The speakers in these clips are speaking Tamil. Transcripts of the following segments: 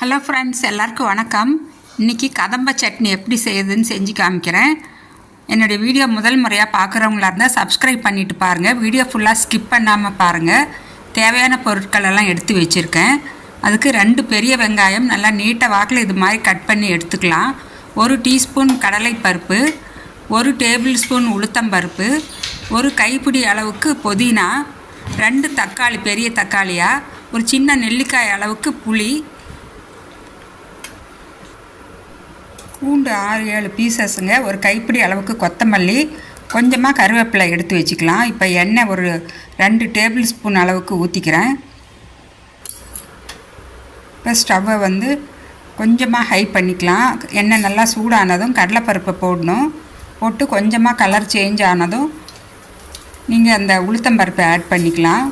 ஹலோ ஃப்ரெண்ட்ஸ் எல்லாருக்கும் வணக்கம். இன்றைக்கி கதம்ப சட்னி எப்படி செய்யுதுன்னு செஞ்சு காமிக்கிறேன். என்னுடைய வீடியோ முதல் முறையாக பார்க்குறவங்களா இருந்தால் சப்ஸ்கிரைப் பண்ணிவிட்டு பாருங்கள் வீடியோ ஃபுல்லாக ஸ்கிப் பண்ணாமல் பாருங்கள் தேவையான பொருட்கள் எல்லாம் எடுத்து வச்சுருக்கேன். அதுக்கு ரெண்டு பெரிய வெங்காயம் நல்லா நீட்டை வாக்கில் இது மாதிரி கட் பண்ணி எடுத்துக்கலாம். ஒரு டீஸ்பூன் கடலைப்பருப்பு ஒரு டேபிள் ஸ்பூன் உளுத்தம்பருப்பு ஒரு கைப்பிடி அளவுக்கு புதினா ரெண்டு தக்காளி பெரிய தக்காளியாக ஒரு சின்ன நெல்லிக்காய் அளவுக்கு புளி பூண்டு ஆறு ஏழு பீசஸுங்க ஒரு கைப்பிடி அளவுக்கு கொத்தமல்லி கொஞ்சமாக கருவேப்பிலை எடுத்து வச்சுக்கலாம். இப்போ எண்ணெய் ஒரு ரெண்டு டேபிள் ஸ்பூன் அளவுக்கு ஊற்றிக்கிறேன் இப்போ ஸ்டவ்வை வந்து கொஞ்சமாக ஹை பண்ணிக்கலாம். எண்ணெய் நல்லா சூடானதும் கடலைப்பருப்பை போடணும். போட்டு கொஞ்சமாக கலர் சேஞ்ச் ஆனதும் நீங்கள் அந்த உளுத்தம்பருப்பை ஆட் பண்ணிக்கலாம்.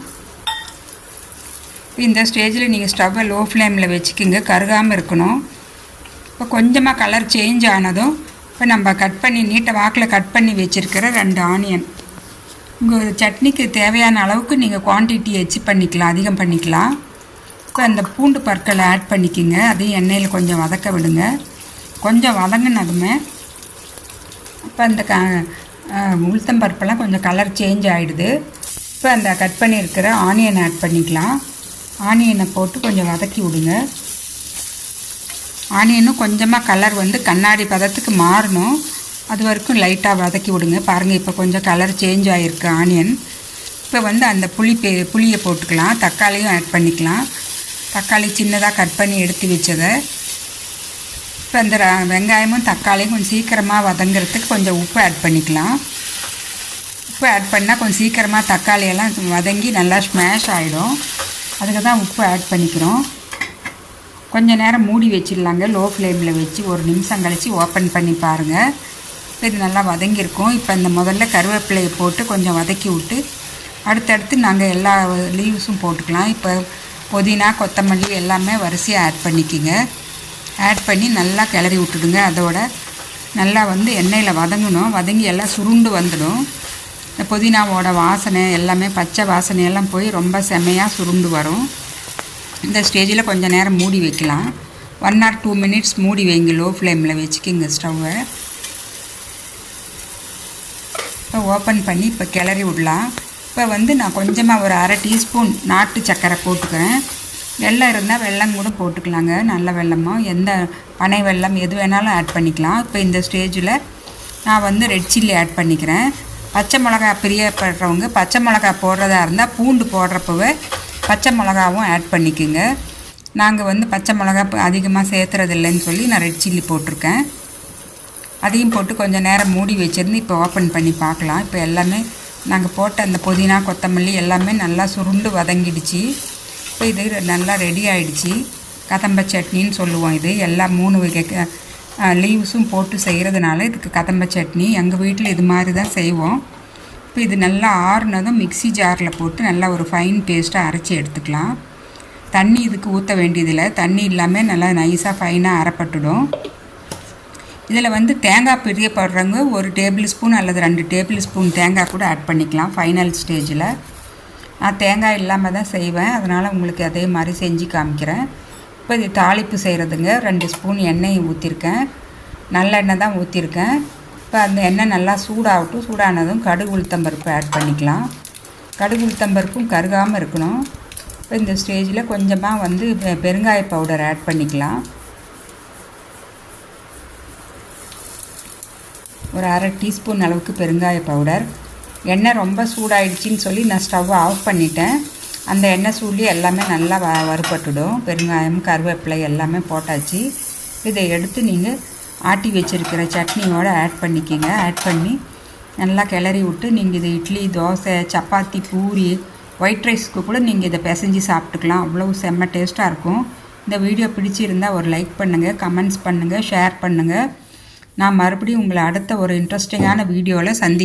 இந்த ஸ்டேஜில் நீங்கள் ஸ்டவ்வை லோ ஃப்ளேமில் வச்சுக்கிங்க கருகாமல் இருக்கணும். இப்போ கொஞ்சமாக கலர் சேஞ்ச் ஆனதும் இப்போ நம்ம கட் பண்ணி நீட்டை வாக்கில் கட் பண்ணி வச்சுருக்கிற ரெண்டு ஆனியன் உங்கள் சட்னிக்கு தேவையான அளவுக்கு நீங்கள் குவான்டிட்டி வச்சு பண்ணிக்கலாம் அதிகம் பண்ணிக்கலாம். இப்போ அந்த பூண்டு பற்களை ஆட் பண்ணிக்கிங்க. அதையும் எண்ணெயில் கொஞ்சம் வதக்க விடுங்க. கொஞ்சம் வதங்கினதுமே இப்போ அந்த க உளுத்தம் பருப்பெல்லாம் கொஞ்சம் கலர் சேஞ்ச் ஆகிடுது இப்போ அந்த கட் பண்ணியிருக்கிற ஆனியன் ஆட் பண்ணிக்கலாம். ஆனியனை போட்டு கொஞ்சம் வதக்கி விடுங்க. ஆனியனும் கொஞ்சமாக கலர் வந்து கண்ணாடி பதத்துக்கு மாறணும். அது வரைக்கும் லைட்டாக வதக்கி விடுங்க. பாருங்கள் இப்போ கொஞ்சம் கலர் சேஞ்ச் ஆகிருக்கு ஆனியன். இப்போ வந்து அந்த புளி பே புளியை போட்டுக்கலாம். தக்காளியும் ஆட் பண்ணிக்கலாம். தக்காளி சின்னதாக கட் பண்ணி எடுத்து வச்சதை. இப்போ அந்த வெங்காயமும் தக்காளியும் கொஞ்சம் சீக்கிரமாக வதங்கிறதுக்கு கொஞ்சம் உப்பு ஆட் பண்ணிக்கலாம். உப்பு ஆட் பண்ணால் கொஞ்சம் சீக்கிரமாக தக்காளியெல்லாம் வதங்கி நல்லா ஸ்மேஷ் ஆகிடும் அதுக்கு தான் உப்பு ஆட் பண்ணிக்கிறோம். கொஞ்சம் நேரம் மூடி வச்சிடலாங்க. லோ ஃப்ளேமில் வச்சு ஒரு நிமிஷம் கழித்து ஓப்பன் பண்ணி பாருங்கள் இது நல்லா வதங்கியிருக்கும். இப்போ இந்த முதல்ல கருவேப்பிலையை போட்டு கொஞ்சம் வதக்கி விட்டு அடுத்தடுத்து நாங்கள் எல்லா லீவ்ஸும் போட்டுக்கலாம். இப்போ புதினா கொத்தமல்லி எல்லாமே வரிசையாக ஆட் பண்ணிக்கிங்க. ஆட் பண்ணி நல்லா கிளறி விட்டுடுங்க. அதோட நல்லா வந்து எண்ணெயில் வதங்கணும். வதங்கி எல்லாம் சுருண்டு வந்துடும். இந்த புதினாவோட வாசனை எல்லாமே பச்சை வாசனையெல்லாம் போய் ரொம்ப செமையாக சுருண்டு வரும். இந்த ஸ்டேஜில் கொஞ்சம் நேரம் மூடி வைக்கலாம். ஒன் ஆர் டூ மினிட்ஸ் மூடி வைங்க லோ ஃப்ளேமில் வச்சுக்கிங்க ஸ்டவ்வை இப்போ ஓப்பன் பண்ணி இப்போ கிளறி விடலாம். இப்போ வந்து நான் கொஞ்சமாக ஒரு அரை டீஸ்பூன் நாட்டு சர்க்கரை போட்டுக்கிறேன். வெள்ளம் இருந்தால் வெள்ளம் கூட போட்டுக்கலாங்க நல்ல வெள்ளமோ. எந்த பனை வெள்ளம் எது வேணாலும் ஆட் பண்ணிக்கலாம். இப்போ இந்த ஸ்டேஜில் நான் வந்து ரெட் சில்லி ஆட் பண்ணிக்கிறேன். பச்சை மிளகா பிரியப்படுறவங்க பச்சை மிளகா போடுறதா இருந்தால் பூண்டு போடுறப்பவே பச்சை மிளகாவும் ஆட் பண்ணிக்கோங்க. நாங்கள் வந்து பச்சை மிளகா அதிகமாக சேர்த்துறதில்லைன்னு சொல்லி நான் ரெட் சில்லி போட்டிருக்கேன். அதையும் போட்டு கொஞ்சம் நேரம் மூடி வச்சுருந்து இப்போ ஓப்பன் பண்ணி பார்க்கலாம். இப்போ எல்லாமே நாங்கள் போட்ட அந்த புதினா கொத்தமல்லி எல்லாமே நல்லா சுருண்டு வதங்கிடுச்சு. இப்போ இது நல்லா ரெடி ஆகிடுச்சு கதம்ப சட்னின்னு சொல்லுவோம் இது. எல்லா மூணு வகை லீவ்ஸும் போட்டு செய்கிறதுனால இதுக்கு கதம்ப சட்னி எங்கள் வீட்டில் இது மாதிரி தான் செய்வோம். இப்போ இது நல்லா ஆறுனதும் மிக்சி ஜாரில் போட்டு நல்லா ஒரு ஃபைன் பேஸ்ட்டாக அரைச்சி எடுத்துக்கலாம். தண்ணி இதுக்கு ஊற்ற வேண்டியதில்லை. தண்ணி இல்லாமல் நல்லா நைஸாக ஃபைனாக அரைப்பட்டுடும். இதில் வந்து தேங்காய் பிரியப்படுறவங்க ஒரு டேபிள் ஸ்பூன் அல்லது ரெண்டு டேபிள் ஸ்பூன் தேங்காய் கூட ஆட் பண்ணிக்கலாம் ஃபைனல் ஸ்டேஜில் நான் தேங்காய் இல்லாமல் தான் செய்வேன். அதனால் உங்களுக்கு அதே மாதிரி செஞ்சு காமிக்கிறேன். இப்போ இது தாளிப்பு செய்கிறதுங்க ரெண்டு ஸ்பூன் எண்ணெய் ஊற்றிருக்கேன் நல்லெண்ணெய் தான் ஊற்றிருக்கேன் இப்போ அந்த எண்ணெய் நல்லா சூடாகட்டும் சூடானதும் கடுகு உளுத்தம்பருப்பு ஆட் பண்ணிக்கலாம். கடுகு உளுத்தம்பருப்பும் கருகாமல் இருக்கணும். இப்போ இந்த ஸ்டேஜில் கொஞ்சமாக வந்து பெருங்காய பவுடர் ஆட் பண்ணிக்கலாம். ஒரு அரை டீஸ்பூன் அளவுக்கு பெருங்காய பவுடர் எண்ணெய் ரொம்ப சூடாயிடுச்சின்னு சொல்லி நான் ஸ்டவ்வை ஆஃப் பண்ணிட்டேன். அந்த எண்ணெய் சூட்லேயே எல்லாமே நல்லா வ வறுபட்டுடும். பெருங்காயம் கருவேப்பிலை எல்லாமே போட்டாச்சு. இதை எடுத்து நீங்கள் ஆட்டி வச்சுருக்கிற சட்னியோடு ஆட் பண்ணிக்கோங்க. ஆட் பண்ணி நல்லா கிளறி விட்டு நீங்கள் இது இட்லி தோசை சப்பாத்தி பூரி ஒயிட் ரைஸ்க்கு கூட நீங்கள் இதை பிசைஞ்சு சாப்பிட்டுக்கலாம். அவ்வளோ செம்ம டேஸ்ட்டாக இருக்கும். இந்த வீடியோ பிடிச்சிருந்தால் ஒரு லைக் பண்ணுங்கள் கமெண்ட்ஸ் பண்ணுங்கள் ஷேர் பண்ணுங்கள் நான் மறுபடியும் உங்களை அடுத்த ஒரு இன்ட்ரெஸ்டிங்கான வீடியோவில் சந்தி